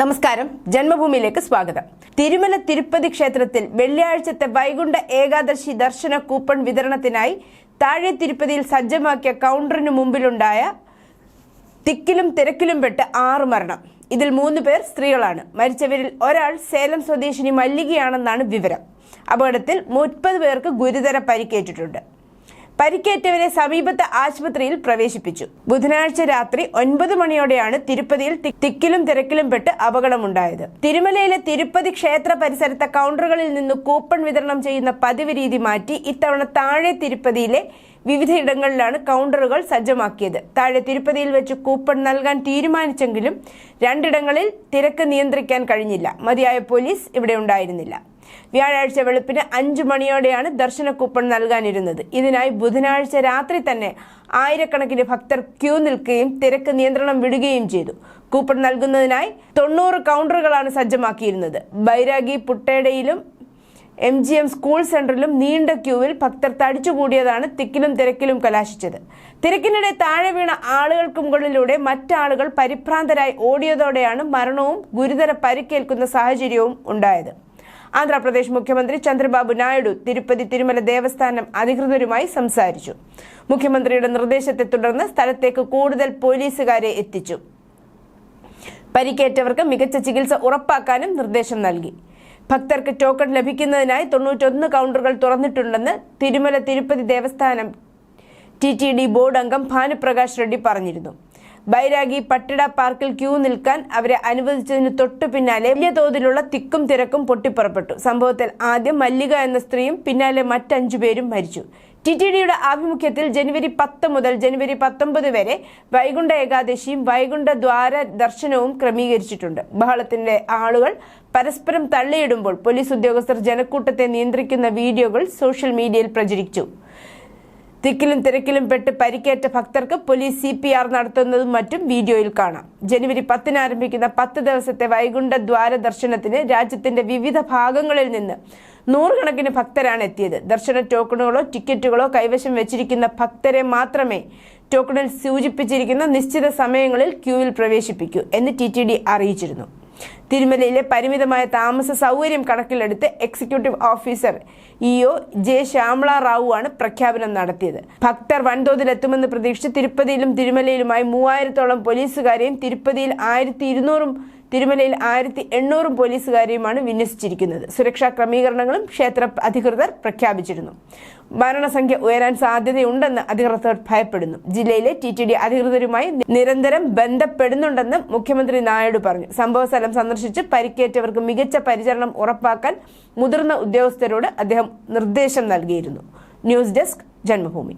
നമസ്കാരം. ജന്മഭൂമിയിലേക്ക് സ്വാഗതം. തിരുമല തിരുപ്പതി ക്ഷേത്രത്തിൽ വെള്ളിയാഴ്ചത്തെ വൈകുണ്ഠ ഏകാദശി ദർശന കൂപ്പൺ വിതരണത്തിനായി താഴെ തിരുപ്പതിയിൽ സജ്ജമാക്കിയ കൗണ്ടറിന് മുമ്പിലുണ്ടായ തിക്കിലും തിരക്കിലും പെട്ട് ആറ് മരണം. ഇതിൽ മൂന്ന് പേർ സ്ത്രീകളാണ്. മരിച്ചവരിൽ ഒരാൾ സേലം സ്വദേശിനി മല്ലികയാണെന്നാണ് വിവരം. അപകടത്തിൽ മുപ്പത് പേർക്ക് ഗുരുതര പരിക്കേറ്റിട്ടുണ്ട്. പരിക്കേറ്റവരെ സമീപത്തെ ആശുപത്രിയിൽ പ്രവേശിപ്പിച്ചു. ബുധനാഴ്ച രാത്രി ഒൻപത് മണിയോടെയാണ് തിരുപ്പതിയിൽ തിക്കിലും തിരക്കിലും പെട്ട് അപകടമുണ്ടായത്. തിരുമലയിലെ തിരുപ്പതി ക്ഷേത്ര പരിസരത്തെ കൗണ്ടറുകളിൽ നിന്ന് കൂപ്പൺ വിതരണം ചെയ്യുന്ന പതിവ് രീതി മാറ്റി ഇത്തവണ താഴെ തിരുപ്പതിയിലെ വിവിധയിടങ്ങളിലാണ് കൗണ്ടറുകൾ സജ്ജമാക്കിയത്. താഴെ തിരുപ്പതിയിൽ വെച്ച് കൂപ്പൺ നൽകാൻ തീരുമാനിച്ചെങ്കിലും രണ്ടിടങ്ങളിൽ തിരക്ക് നിയന്ത്രിക്കാൻ കഴിഞ്ഞില്ല. മതിയായ പോലീസ് ഇവിടെ ഉണ്ടായിരുന്നില്ല. വ്യാഴാഴ്ച വെളുപ്പിന് അഞ്ചു മണിയോടെയാണ് ദർശന കൂപ്പൺ നൽകാനിരുന്നത്. ഇതിനായി ബുധനാഴ്ച രാത്രി തന്നെ ആയിരക്കണക്കിന് ഭക്തർ ക്യൂ നിൽക്കുകയും തിരക്ക് നിയന്ത്രണം വിടുകയും ചെയ്തു. കൂപ്പൺ നൽകുന്നതിനായി തൊണ്ണൂറ് കൗണ്ടറുകളാണ് സജ്ജമാക്കിയിരുന്നത്. ബൈരാഗി പുട്ടേടയിലും എം ജി എം സ്കൂൾ സെന്ററിലും നീണ്ട ക്യൂവിൽ ഭക്തർ തടിച്ചുകൂടിയതാണ് തിക്കിലും തിരക്കിലും കലാശിച്ചത്. തിരക്കിനിടെ താഴെ വീണ ആളുകൾക്ക് മുകളിലൂടെ മറ്റാളുകൾ പരിഭ്രാന്തരായി ഓടിയതോടെയാണ് മരണവും ഗുരുതര പരിക്കേൽക്കുന്ന സാഹചര്യവും ഉണ്ടായത്. ആന്ധ്രാപ്രദേശ് മുഖ്യമന്ത്രി ചന്ദ്രബാബു നായിഡു തിരുപ്പതി തിരുമല ദേവസ്ഥാനം അധികൃതരുമായി സംസാരിച്ചു. മുഖ്യമന്ത്രിയുടെ നിർദ്ദേശത്തെ തുടർന്ന് സ്ഥലത്തേക്ക് കൂടുതൽ പോലീസുകാരെ എത്തിച്ചു. പരിക്കേറ്റവർക്ക് മികച്ച ചികിത്സ ഉറപ്പാക്കാനും നിർദ്ദേശം നൽകി. ഭക്തർക്ക് ടോക്കൺ ലഭിക്കുന്നതിനായി തൊണ്ണൂറ്റൊന്ന് കൗണ്ടറുകൾ തുറന്നിട്ടുണ്ടെന്ന് Tirumala Tirupati Devasthanam T T D board അംഗം ഭാനുപ്രകാശ് റെഡ്ഡി പറഞ്ഞിരുന്നു. ബൈരാഗി പട്ടിട പാർക്കിൽ ക്യൂ നിൽക്കാൻ അവരെ അനുവദിച്ചതിന് തൊട്ടു പിന്നാലെ വലിയ തോതിലുള്ള തിക്കും തിരക്കും പൊട്ടിപ്പുറപ്പെട്ടു. സംഭവത്തിൽ ആദ്യം മല്ലിക എന്ന സ്ത്രീയും പിന്നാലെ മറ്റഞ്ചു പേരും മരിച്ചു. ടി ടി ഡിയുടെ ആഭിമുഖ്യത്തിൽ ജനുവരി പത്ത് മുതൽ ജനുവരി പത്തൊമ്പത് വരെ വൈകുണ്ഠ ഏകാദശിയും വൈകുണ്ഠ ദ്വാര ദർശനവും ക്രമീകരിച്ചിട്ടുണ്ട്. ബഹളത്തിന്റെ ആളുകൾ പരസ്പരം തള്ളിയിടുമ്പോൾ പോലീസ് ഉദ്യോഗസ്ഥർ ജനക്കൂട്ടത്തെ നിയന്ത്രിക്കുന്ന വീഡിയോകൾ സോഷ്യൽ മീഡിയയിൽ പ്രചരിച്ചു. തിക്കിലും തിരക്കിലും പെട്ട് പരിക്കേറ്റ ഭക്തർക്ക് പോലീസ് സി പി ആർ നടത്തുന്നതും മറ്റും വീഡിയോയിൽ കാണാം. ജനുവരി പത്തിന് ആരംഭിക്കുന്ന പത്ത് ദിവസത്തെ വൈകുണ്ഠ ദ്വാര ദർശനത്തിന് രാജ്യത്തിന്റെ വിവിധ ഭാഗങ്ങളിൽ നിന്ന് നൂറുകണക്കിന് ഭക്തരാണ് എത്തിയത്. ദർശന ടോക്കണുകളോ ടിക്കറ്റുകളോ കൈവശം വെച്ചിരിക്കുന്ന ഭക്തരെ മാത്രമേ ടോക്കണിൽ സൂചിപ്പിച്ചിരിക്കുന്ന നിശ്ചിത സമയങ്ങളിൽ ക്യൂവിൽ പ്രവേശിപ്പിക്കൂ എന്ന് ടി അറിയിച്ചിരുന്നു. തിരുമലയിലെ പരിമിതമായ താമസ സൗകര്യം കണക്കിലെടുത്ത് executive officer E O J Shyamala Rao ആണ് പ്രഖ്യാപനം നടത്തിയത്. ഭക്തർ വൻതോതിൽ എത്തുമെന്ന് പ്രതീക്ഷിച്ച് തിരുപ്പതിയിലും തിരുമലയിലുമായി മൂവായിരത്തോളം പോലീസുകാരെയും തിരുപ്പതിയിൽ ആയിരത്തി തിരുമലയിൽ ആയിരത്തി എണ്ണൂറും പോലീസുകാരെയുമാണ് വിന്യസിച്ചിരിക്കുന്നത്. സുരക്ഷാ ക്രമീകരണങ്ങളും ക്ഷേത്ര അധികൃതർ പ്രഖ്യാപിച്ചിരുന്നു. മരണസംഖ്യ ഉയരാൻ സാധ്യതയുണ്ടെന്ന് അധികൃതർ ഭയപ്പെടുന്നു. ജില്ലയിലെ ടി ടി ഡി അധികൃതരുമായി നിരന്തരം ബന്ധപ്പെടുന്നുണ്ടെന്നും മുഖ്യമന്ത്രി നായിഡു പറഞ്ഞു. സംഭവസ്ഥലം സന്ദർശിച്ച് പരിക്കേറ്റവർക്ക് മികച്ച പരിചരണം ഉറപ്പാക്കാൻ മുതിർന്ന ഉദ്യോഗസ്ഥരോട് അദ്ദേഹം നിർദ്ദേശം നൽകിയിരുന്നു. News desk Janmabhumi.